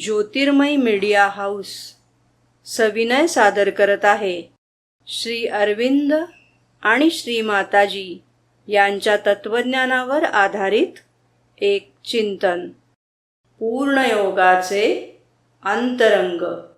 ज्योतिर्मय media house सविनय सादर करत आहे. श्री अरविंद आणि श्री माताजी यांच्या तत्वज्ञानावर आधारित एक चिंतन. पूर्णयोगाचे अंतरंग.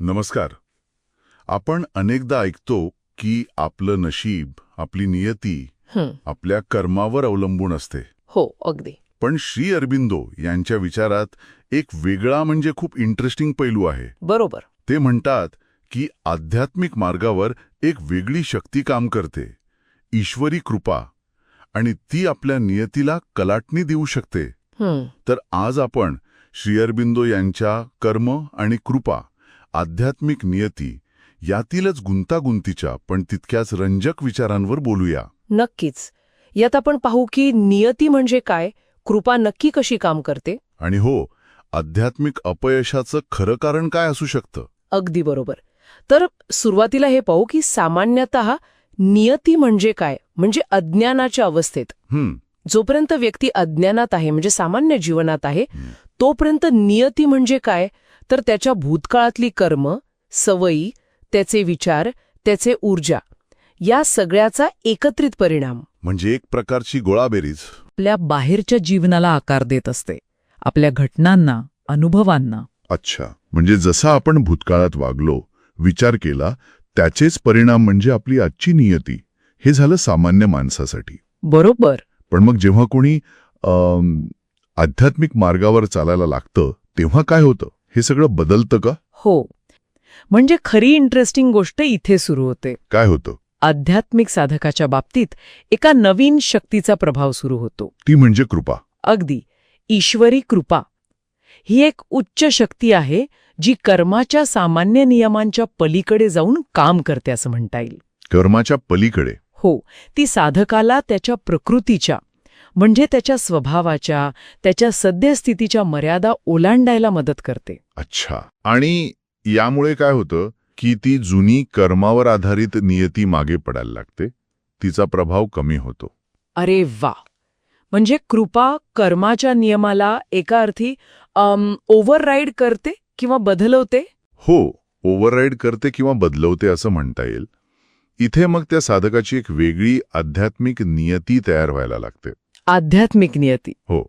नमस्कार. आपण अनेकदा ऐकतो की आपलं नशीब आपली नियती आपल्या कर्मावर अवलंबून असते. हो अगदी. पण श्री अरबिंदो यांच्या विचारात एक वेगळा म्हणजे खूप इंटरेस्टिंग पैलू आहे. बरोबर. ते म्हणतात की आध्यात्मिक मार्गावर एक वेगळी शक्ती काम करते. ईश्वरी कृपा. आणि ती आपल्या नियतीला कलाटणी देऊ शकते. तर आज आपण श्री अरबिंदो यांच्या कर्म आणि कृपा आध्यात्मिक नियती यातीलच गुंतागुंतीच्या पण तितक्याच रंजक विचारांवर बोलूया. नक्कीच. यात आपण पाहू की नियती म्हणजे काय कृपा नक्की कशी काम करते? आणि हो आध्यात्मिक अपयशाचं खरं कारण काय असू शकतं? अगदी बरोबर. तर सुरुवातीला हे पाहू की सामान्यतः नियती म्हणजे काय म्हणजे अज्ञानाच्या अवस्थेत. जोपर्यंत व्यक्ती अज्ञानात आहे म्हणजे सामान्य जीवनात आहे. तोपर्यंत नियती म्हणजे काय? तर त्याच्या भूतकाळातली कर्म सवयी त्याचे विचार त्याचे ऊर्जा. या सगळ्याचा एकत्रित परिणाम. म्हणजे एक प्रकारची गोळाबेरीज. आपल्या बाहेरच्या जीवनाला आकार देत असते. आपल्या घटनांना अनुभवांना. अच्छा. म्हणजे जसं आपण भूतकाळात वागलो विचार केला त्याचेच परिणाम म्हणजे आपली आजची नियती. हे झालं सामान्य माणसासाठी. बरोबर. पण मग जेव्हा कोणी आध्यात्मिक मार्गावर चालायला लागतं तेव्हा काय होतं? हे सगळं बदलतं का? हो. म्हणजे खरी इंटरेस्टिंग गोष्ट इथे सुरू होते. काय होतं? आध्यात्मिक साधकाच्या बाबतीत एका नवीन शक्तीचा प्रभाव सुरू होतो. ती म्हणजे कृपा. अगदी. ईश्वरी कृपा. ही एक उच्च शक्ती आहे जी कर्माच्या सामान्य नियमांच्या पलीकडे जाऊन काम करते असं म्हणता येईल. कर्माच्या पलीकडे. हो ती साधकाला त्याच्या प्रकृतीच्या म्हणजे त्याच्या स्वभावाच्या त्याच्या सद्यस्थितीच्या मर्यादा ओलांडायला मदत करते. अच्छा. आणि यामुळे काय होतं? की ती जुनी कर्मावर आधारित नियती मागे पडायला लागते तिचा प्रभाव कमी होतो. अरे वा! म्हणजे कृपा कर्माच्या नियमाला एका अर्थी ओव्हरराईड करते किंवा बदलवते? हो ओव्हरराईड करते किंवा बदलवते असं म्हणता येईल. इथे मग त्या साधकाची एक वेगळी आध्यात्मिक नियती तयार व्हायला लागते. आध्यात्मिक नियती. हो.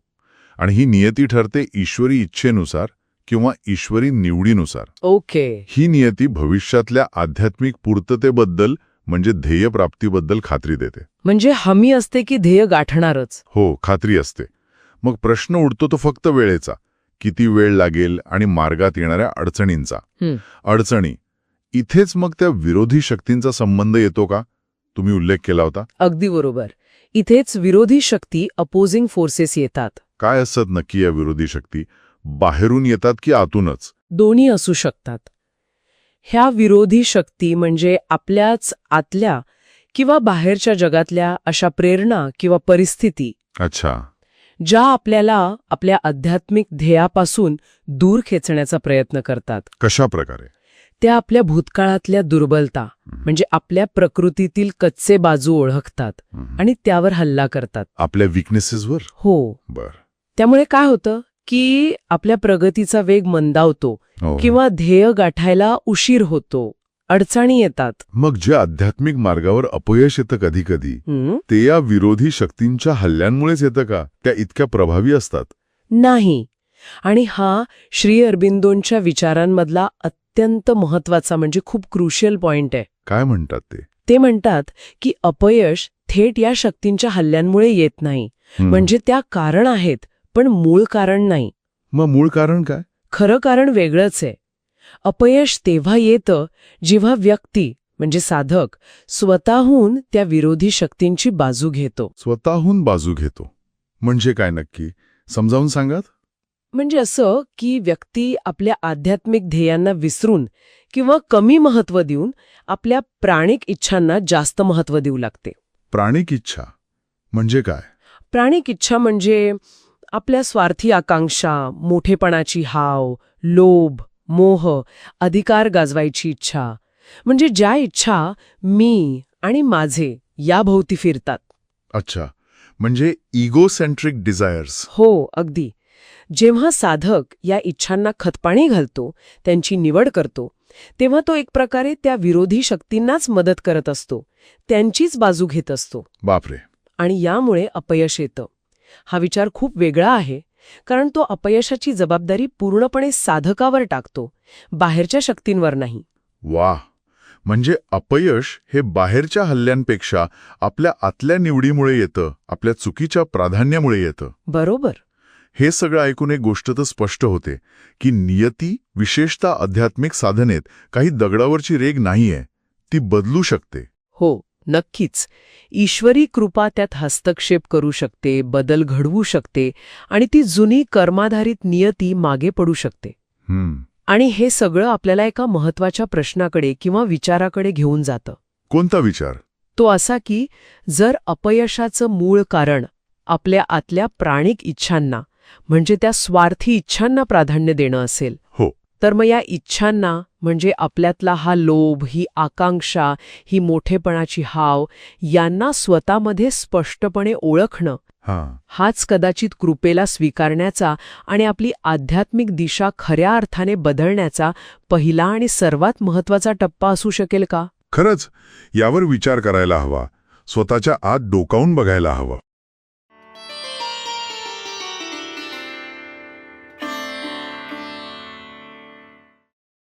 आणि ही नियती ठरते ईश्वरी इच्छेनुसार किंवा ईश्वरी निवडीनुसार. ओके. ही नियती भविष्यातल्या आध्यात्मिक पूर्ततेबद्दल म्हणजे ध्येयप्राप्तीबद्दल खात्री देते. म्हणजे हमी असते की ध्येय गाठणारच? हो खात्री असते. मग प्रश्न उडतो तो फक्त वेळेचा. किती वेळ लागेल आणि मार्गात येणाऱ्या अडचणींचा. अडचणी. इथेच मग त्या विरोधी शक्तींचा संबंध येतो का? तुम्ही उल्लेख केला होता. अगदी बरोबर. इथेच विरोधी शक्ती अपोजिंग फोर्सेस येतात. काय असत नक्की या विरोधी शक्ती? बाहेरून येतात की आतूनच? दोन्ही असू शकतात. ह्या विरोधी शक्ती म्हणजे आपल्याच आतल्या किंवा बाहेरच्या जगातल्या अशा प्रेरणा किंवा परिस्थिती. अच्छा. ज्या आपल्याला आपल्या आध्यात्मिक ध्येयापासून दूर खेचण्याचा प्रयत्न करतात. कशा प्रकारे? त्या आपल्या भूतकाळातल्या दुर्बलता म्हणजे आपल्या प्रकृतीतील कच्चे बाजू ओळखतात आणि त्यावर हल्ला करतात. आपल्या विकनेसेसवर हो. बर. त्यामुळे काय होतं? की आपल्या प्रगतीचा वेग मंदावतो हो. किंवा ध्येय गाठायला उशीर होतो. अडचणी येतात. मग जे आध्यात्मिक मार्गावर अपयश येतं कधी कधी हं? ते या विरोधी शक्तींच्या हल्ल्यांमुळेच येतं का? त्या इतक्या प्रभावी असतात. नाही. आणि हा श्री अरबिंदोंच्या विचारांमधला अत्यंत महत्त्वाचा म्हणजे खूप क्रुशियल पॉइंट आहे. काय म्हणतात ते? ते म्हणतात की अपयश थेट या शक्तींच्या हल्ल्यांमुळे येत नाही. हं. म्हणजे त्या कारण आहेत. पण मूळ कारण नाही. मग मूळ कारण काय? खरं कारण वेगळंच आहे. अपयश तेव्हा येतं जेव्हा व्यक्ती म्हणजे साधक स्वतःहून त्या विरोधी शक्तींची बाजू घेतो. स्वतःहून बाजू घेतो. म्हणजे काय नक्की? समजावून सांगात? म्हणजे असं की व्यक्ती आपल्या आध्यात्मिक ध्येयांना विसरून किंवा कमी महत्त्व देऊन आपल्या प्राणिक इच्छांना जास्त महत्त्व देऊ लागते. प्राणिक इच्छा. म्हणजे काय? प्राणिक इच्छा म्हणजे आपल्या स्वार्थी आकांक्षा मोठेपणाची हाव लोभ मोह अधिकार गाजवायची इच्छा. म्हणजे ज्या इच्छा मी आणि माझे याभोवती फिरतात. अच्छा. म्हणजे इगोसेंट्रिक डिझायर्स हो अगदी. जेव्हा साधक या इच्छांना खतपाणी घालतो त्यांची निवड करतो तेव्हा तो एक प्रकारे त्या विरोधी शक्तींनाच मदत करत असतो. त्यांचीच बाजू घेत असतो. बापरे. आणि यामुळे अपयश येतं. हा विचार खूप वेगळा आहे कारण तो अपयशाची जबाबदारी पूर्णपणे साधकावर टाकतो बाहेरच्या शक्तींवर नाही. वा म्हणजे अपयश हे बाहेरच्या हल्ल्यांपेक्षा आपल्या आतल्या निवडीमुळे येतं आपल्या चुकीच्या प्राधान्यामुळे येतं. बरोबर. हे सगळं ऐकून एक गोष्ट तर स्पष्ट होते की नियती विशेषतः आध्यात्मिक साधनेत काही दगडावरची रेग नाहीये ती बदलू शकते. हो. नक्कीच. ईश्वरी कृपा त्यात हस्तक्षेप करू शकते बदल घडवू शकते आणि ती जुनी कर्माधारित नियती मागे पडू शकते. आणि हे सगळं आपल्याला एका महत्त्वाच्या प्रश्नाकडे किंवा विचाराकडे घेऊन जातं. कोणता विचार? तो असा की जर अपयशाचं मूळ कारण आपल्या आतल्या प्राणिक इच्छांना म्हणजे त्या स्वार्थी इच्छांना प्राधान्य देणं असेल तर मग या इच्छांना म्हणजे आपल्यातला हा लोभ ही आकांक्षा ही मोठेपणाची हाव यांना स्वतःमध्ये स्पष्टपणे ओळखणं हाच कदाचित कृपेला स्वीकारण्याचा आणि आपली आध्यात्मिक दिशा खऱ्या अर्थाने बदलण्याचा पहिला आणि सर्वात महत्त्वाचा टप्पा असू शकेल का? खरंच यावर विचार करायला हवा. स्वतःच्या आत डोकावून बघायला हवं.